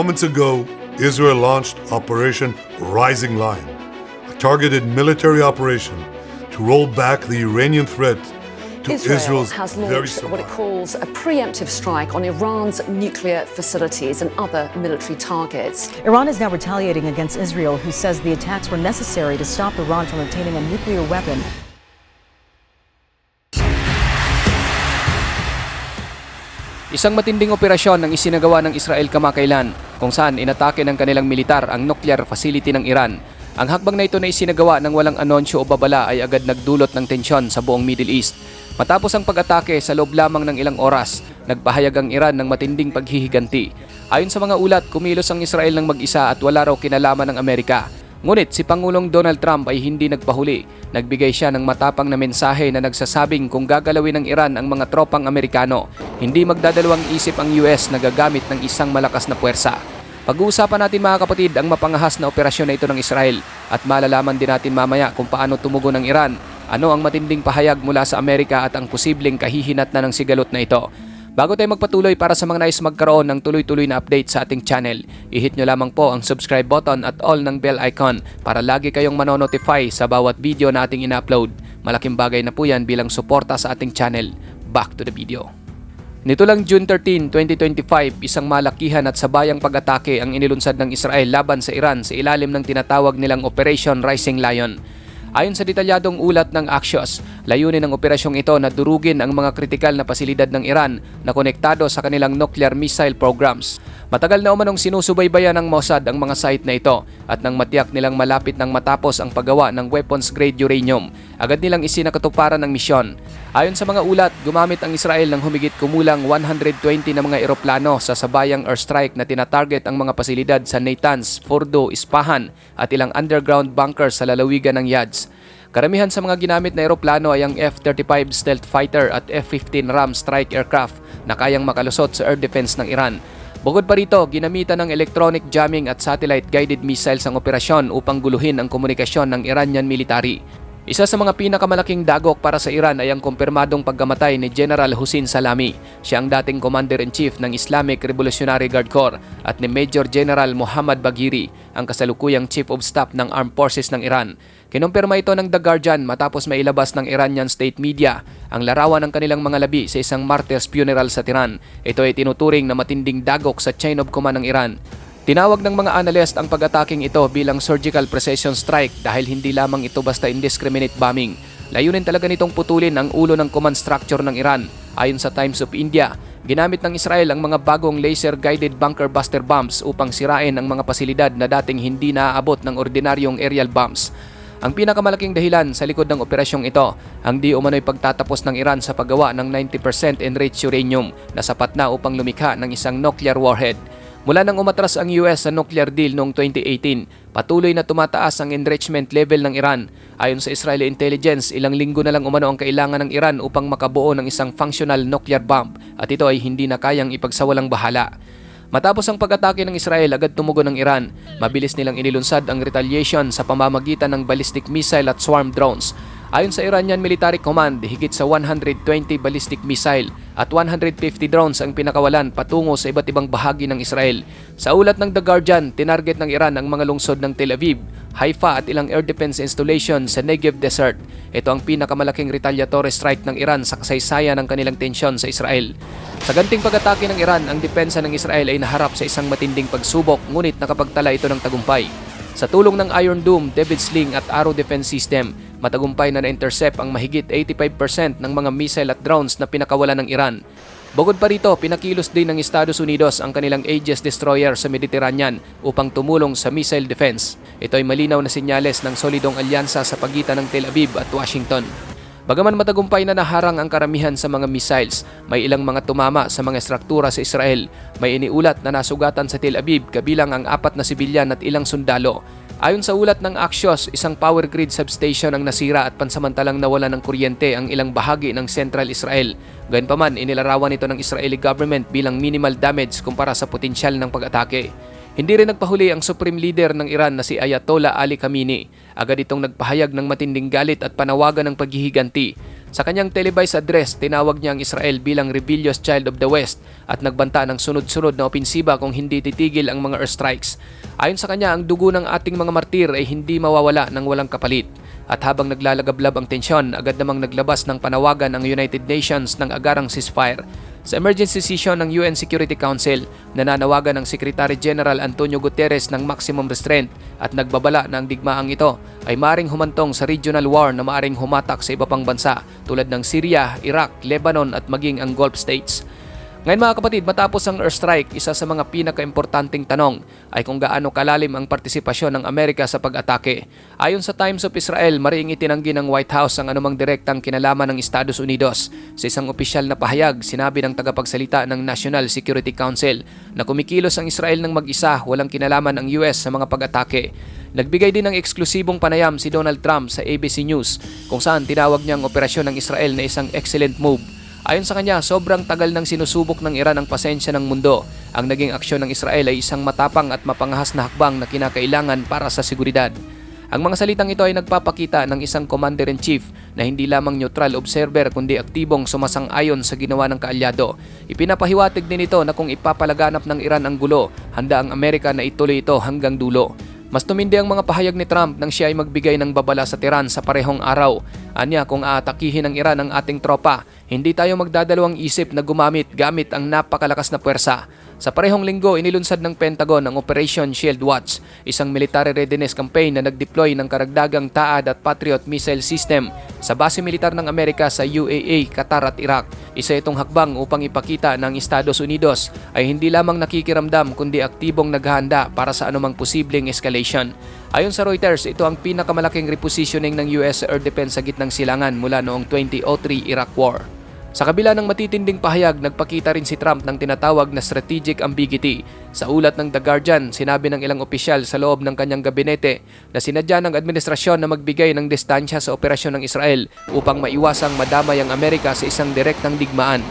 Moments ago, Israel launched Operation Rising Lion, a targeted military operation to roll back the Iranian threat to Israel Israel's has very launched what it calls a preemptive strike on Iran's nuclear facilities and other military targets. Iran is now retaliating against Israel, who says the attacks were necessary to stop Iran from obtaining a nuclear weapon. Isang matinding operasyon ang isinagawa ng Israel kamakailan kung saan inatake ng kanilang militar ang nuclear facility ng Iran. Ang hakbang na ito na isinagawa ng walang anonsyo o babala ay agad nagdulot ng tensyon sa buong Middle East. Matapos ang pag-atake sa loob lamang ng ilang oras, nagpahayag ang Iran ng matinding paghihiganti. Ayon sa mga ulat, kumilos ang Israel ng mag-isa at wala raw kinalaman ng Amerika. Ngunit si Pangulong Donald Trump ay hindi nagpahuli. Nagbigay siya ng matapang na mensahe na nagsasabing kung gagalawin ng Iran ang mga tropang Amerikano, hindi magdadalawang isip ang US na gagamit ng isang malakas na puwersa. Pag-uusapan natin mga kapatid ang mapangahas na operasyon na ito ng Israel at malalaman din natin mamaya kung paano tumugon ng Iran, ano ang matinding pahayag mula sa Amerika at ang posibleng kahihinat na ng sigalot na ito. Bago tayo magpatuloy para sa mga nais magkaroon ng tuloy-tuloy na update sa ating channel, i-hit nyo lamang po ang subscribe button at all ng bell icon para lagi kayong manonotify sa bawat video na ating ina-upload. Malaking bagay na po yan bilang suporta sa ating channel. Back to the video. Nito lang June 13, 2025, isang malakihan at sabayang pag-atake ang inilunsad ng Israel laban sa Iran sa ilalim ng tinatawag nilang Operation Rising Lion. Ayon sa detalyadong ulat ng Axios, layunin ng operasyong ito na durugin ang mga kritikal na pasilidad ng Iran na konektado sa kanilang nuclear missile programs. Matagal na umanong sinusubaybayan ng Mossad ang mga site na ito at nang matiyak nilang malapit nang matapos ang paggawa ng weapons-grade uranium, agad nilang isinakatuparan ng misyon. Ayon sa mga ulat, gumamit ang Israel ng humigit kumulang 120 na mga eroplano sa sabayang airstrike na tinatarget ang mga pasilidad sa Natanz, Fordo, Ispahan at ilang underground bunkers sa lalawigan ng Yads. Karamihan sa mga ginamit na eroplano ay ang F-35 stealth fighter at F-15 Ram strike aircraft na kayang makalusot sa air defense ng Iran. Bukod pa rito, ginamitan ng electronic jamming at satellite-guided missiles ang operasyon upang guluhin ang komunikasyon ng Iranian military. Isa sa mga pinakamalaking dagok para sa Iran ay ang kumpirmadong pagkamatay ni General Hussein Salami. Siya ang dating Commander-in-Chief ng Islamic Revolutionary Guard Corps at ni Major General Muhammad Bagheri, ang kasalukuyang Chief of Staff ng Armed Forces ng Iran. Kinumpirma ito ng The Guardian matapos mailabas ng Iranian state media ang larawan ng kanilang mga labi sa isang martyr's funeral sa Tehran. Ito ay tinuturing na matinding dagok sa chain of command ng Iran. Tinawag ng mga analyst ang pag-ataking ito bilang surgical precision strike dahil hindi lamang ito basta indiscriminate bombing. Layunin talaga nitong putulin ang ulo ng command structure ng Iran. Ayon sa Times of India, ginamit ng Israel ang mga bagong laser-guided bunker buster bombs upang sirain ang mga pasilidad na dating hindi naaabot ng ordinaryong aerial bombs. Ang pinakamalaking dahilan sa likod ng operasyong ito ang di umano'y pagtatapos ng Iran sa paggawa ng 90% enriched uranium na sapat na upang lumikha ng isang nuclear warhead. Mula nang umatras ang US sa nuclear deal noong 2018, patuloy na tumataas ang enrichment level ng Iran. Ayon sa Israeli intelligence, ilang linggo na lang umano ang kailangan ng Iran upang makabuo ng isang functional nuclear bomb at ito ay hindi na kayang ipagsawalang bahala. Matapos ang pag-atake ng Israel, agad tumugon ng Iran. Mabilis nilang inilunsad ang retaliation sa pamamagitan ng ballistic missile at swarm drones. Ayon sa Iranian Military Command, higit sa 120 ballistic missile at 150 drones ang pinakawalan patungo sa iba't ibang bahagi ng Israel. Sa ulat ng The Guardian, tinarget ng Iran ang mga lungsod ng Tel Aviv, Haifa at ilang air defense installation sa Negev Desert. Ito ang pinakamalaking retaliatory strike ng Iran sa kasaysayan ng kanilang tensyon sa Israel. Sa ganting pag-atake ng Iran, ang depensa ng Israel ay naharap sa isang matinding pagsubok ngunit nakapagtala ito ng tagumpay. Sa tulong ng Iron Dome, David Sling at Arrow Defense System, matagumpay na na-intercept ang mahigit 85% ng mga missile at drones na pinakawalan ng Iran. Bukod pa rito, pinakilos din ng Estados Unidos ang kanilang Aegis destroyer sa Mediterranean upang tumulong sa missile defense. Ito ay malinaw na senyales ng solidong alyansa sa pagitan ng Tel Aviv at Washington. Bagaman matagumpay na naharang ang karamihan sa mga missiles, may ilang mga tumama sa mga struktura sa Israel. May iniulat na nasugatan sa Tel Aviv kabilang ang apat na sibilyan at ilang sundalo. Ayon sa ulat ng Axios, isang power grid substation ang nasira at pansamantalang nawala ng kuryente ang ilang bahagi ng Central Israel. Gayunpaman, inilarawan ito ng Israeli government bilang minimal damage kumpara sa potensyal ng pag-atake. Hindi rin nagpahuli ang supreme leader ng Iran na si Ayatollah Ali Khamenei. Agad itong nagpahayag ng matinding galit at panawagan ng paghihiganti. Sa kanyang televised address, tinawag niya ang Israel bilang rebellious child of the West at nagbanta ng sunod-sunod na opensiba kung hindi titigil ang mga airstrikes. Ayon sa kanya, ang dugo ng ating mga martir ay hindi mawawala ng walang kapalit. At habang naglalagablab ang tensyon, agad namang naglabas ng panawagan ang United Nations ng agarang ceasefire. Sa emergency session ng UN Security Council, nananawagan ng Secretary General Antonio Guterres ng maximum restraint at nagbabala na ang digmaang ito ay maring humantong sa regional war na maaring humatak sa iba pang bansa tulad ng Syria, Iraq, Lebanon at maging ang Gulf states. Ngayon mga kapatid, matapos ang airstrike, isa sa mga pinaka-importanting tanong ay kung gaano kalalim ang partisipasyon ng Amerika sa pag-atake. Ayon sa Times of Israel, mariing itinanggi ng White House ang anumang direktang kinalaman ng Estados Unidos. Sa isang opisyal na pahayag, sinabi ng tagapagsalita ng National Security Council na kumikilos ang Israel ng mag-isa, walang kinalaman ang US sa mga pag-atake. Nagbigay din ng eksklusibong panayam si Donald Trump sa ABC News kung saan tinawag niyang operasyon ng Israel na isang excellent move Ayon sa kanya, sobrang tagal nang sinusubok ng Iran ang pasensya ng mundo. Ang naging aksyon ng Israel ay isang matapang at mapangahas na hakbang na kinakailangan para sa seguridad. Ang mga salitang ito ay nagpapakita ng isang commander-in-chief na hindi lamang neutral observer kundi aktibong sumasang-ayon sa ginawa ng kaalyado. Ipinapahiwatig din ito na kung ipapalaganap ng Iran ang gulo, handa ang Amerika na ituloy ito hanggang dulo. Mas tumindi ang mga pahayag ni Trump nang siya ay magbigay ng babala sa Tehran sa parehong araw. Anya kung aatakihin ng Iran ang ating tropa, hindi tayo magdadalawang isip na gumamit gamit ang napakalakas na puwersa. Sa parehong linggo, inilunsad ng Pentagon ang Operation Shield Watch, isang military readiness campaign na nag-deploy ng karagdagang TAAD at Patriot missile system sa base militar ng Amerika sa UAE, Qatar at Iraq. Isa itong hakbang upang ipakita ng Estados Unidos ay hindi lamang nakikiramdam kundi aktibong naghahanda para sa anumang posibleng escalation. Ayon sa Reuters, ito ang pinakamalaking repositioning ng US Air Defense sa gitnang silangan mula noong 2003 Iraq War. Sa kabila ng matitinding pahayag, nagpakita rin si Trump ng tinatawag na strategic ambiguity. Sa ulat ng The Guardian, sinabi ng ilang opisyal sa loob ng kanyang gabinete na sinadya ng administrasyon na magbigay ng distansya sa operasyon ng Israel upang maiwasang madamay ang Amerika sa isang direktang digmaan.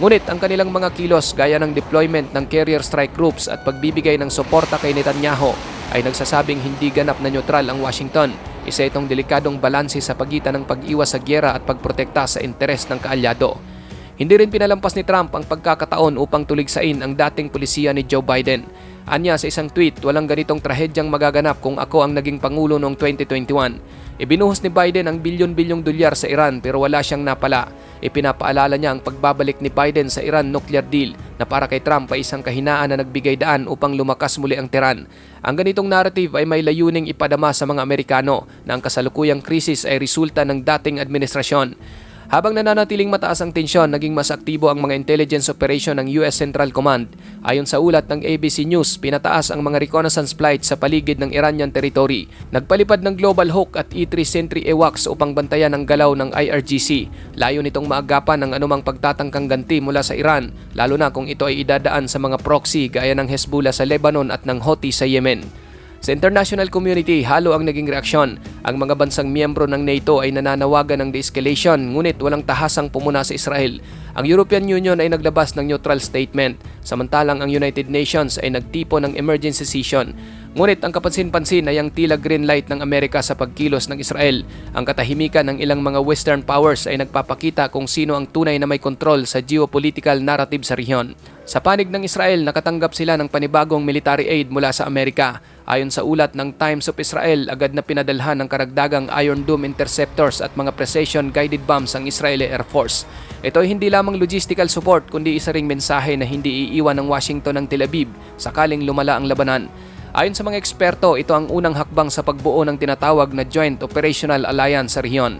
Ngunit ang kanilang mga kilos gaya ng deployment ng carrier strike groups at pagbibigay ng suporta kay Netanyahu ay nagsasabing hindi ganap na neutral ang Washington isa itong delikadong balanse sa pagitan ng pag-iwas sa gyera at pagprotekta sa interes ng kaalyado. Hindi rin pinalampas ni Trump ang pagkakataon upang tuligsain ang dating pulisya ni Joe Biden. Anya sa isang tweet, walang ganitong trahedyang magaganap kung ako ang naging pangulo noong 2021. Ibinuhos ni Biden ang bilyon-bilyong dolyar sa Iran pero wala siyang napala. Ipinapaalala niya ang pagbabalik ni Biden sa Iran nuclear deal na para kay Trump ay isang kahinaan na nagbigay daan upang lumakas muli ang Tehran. Ang ganitong narrative ay may layuning ipadama sa mga Amerikano na ang kasalukuyang krisis ay resulta ng dating administrasyon. Habang nananatiling mataas ang tensyon, naging mas aktibo ang mga intelligence operation ng US Central Command. Ayon sa ulat ng ABC News, pinataas ang mga reconnaissance flights sa paligid ng Iranian territory. Nagpalipad ng Global Hawk at E-3 Sentry AWACS upang bantayan ang galaw ng IRGC. Layo nitong maagapan ang anumang pagtatangkang ganti mula sa Iran, lalo na kung ito ay idadaan sa mga proxy gaya ng Hezbollah sa Lebanon at ng Houthi sa Yemen. Sa international community, halo ang naging reaksyon. Ang mga bansang miyembro ng NATO ay nananawagan ng de-escalation ngunit walang tahasang pumuna sa Israel. Ang European Union ay naglabas ng neutral statement, samantalang ang United Nations ay nagtipo ng emergency session. Ngunit ang kapansin-pansin ay ang tila green light ng Amerika sa pagkilos ng Israel. Ang katahimikan ng ilang mga Western powers ay nagpapakita kung sino ang tunay na may kontrol sa geopolitical narrative sa rehiyon. Sa panig ng Israel, nakatanggap sila ng panibagong military aid mula sa Amerika. Ayon sa ulat ng Times of Israel, agad na pinadalhan ng karagdagang Iron Dome interceptors at mga precision guided bombs ang Israeli Air Force. Ito ay hindi lamang logistical support kundi isa ring mensahe na hindi iiwan ng Washington ng Tel Aviv sakaling lumala ang labanan. Ayon sa mga eksperto, ito ang unang hakbang sa pagbuo ng tinatawag na Joint Operational Alliance sa rehiyon.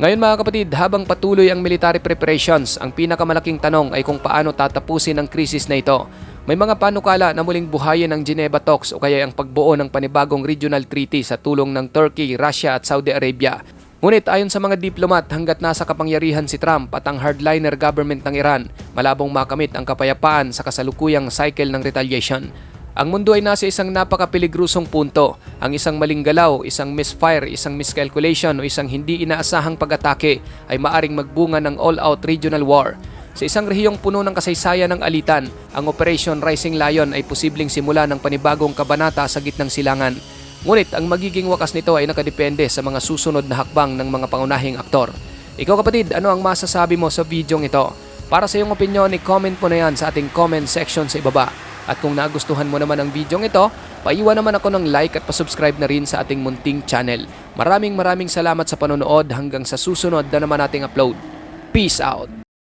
Ngayon mga kapatid, habang patuloy ang military preparations, ang pinakamalaking tanong ay kung paano tatapusin ang krisis na ito. May mga panukala na muling buhayin ang Geneva Talks o kaya ang pagbuo ng panibagong regional treaty sa tulong ng Turkey, Russia at Saudi Arabia. Ngunit ayon sa mga diplomat, hanggat nasa kapangyarihan si Trump at ang hardliner government ng Iran, malabong makamit ang kapayapaan sa kasalukuyang cycle ng retaliation. Ang mundo ay nasa isang napakapiligrusong punto. Ang isang maling galaw, isang misfire, isang miscalculation o isang hindi inaasahang pag-atake ay maaring magbunga ng all-out regional war. Sa isang rehiyong puno ng kasaysayan ng alitan, ang Operation Rising Lion ay posibleng simula ng panibagong kabanata sa gitnang silangan. Ngunit ang magiging wakas nito ay nakadepende sa mga susunod na hakbang ng mga pangunahing aktor. Ikaw kapatid, ano ang masasabi mo sa videong ito? Para sa iyong opinion, i-comment mo na yan sa ating comment section sa ibaba. At kung nagustuhan mo naman ang videong ito, paiwan naman ako ng like at pasubscribe na rin sa ating munting channel. Maraming maraming salamat sa panonood hanggang sa susunod na naman nating upload. Peace out!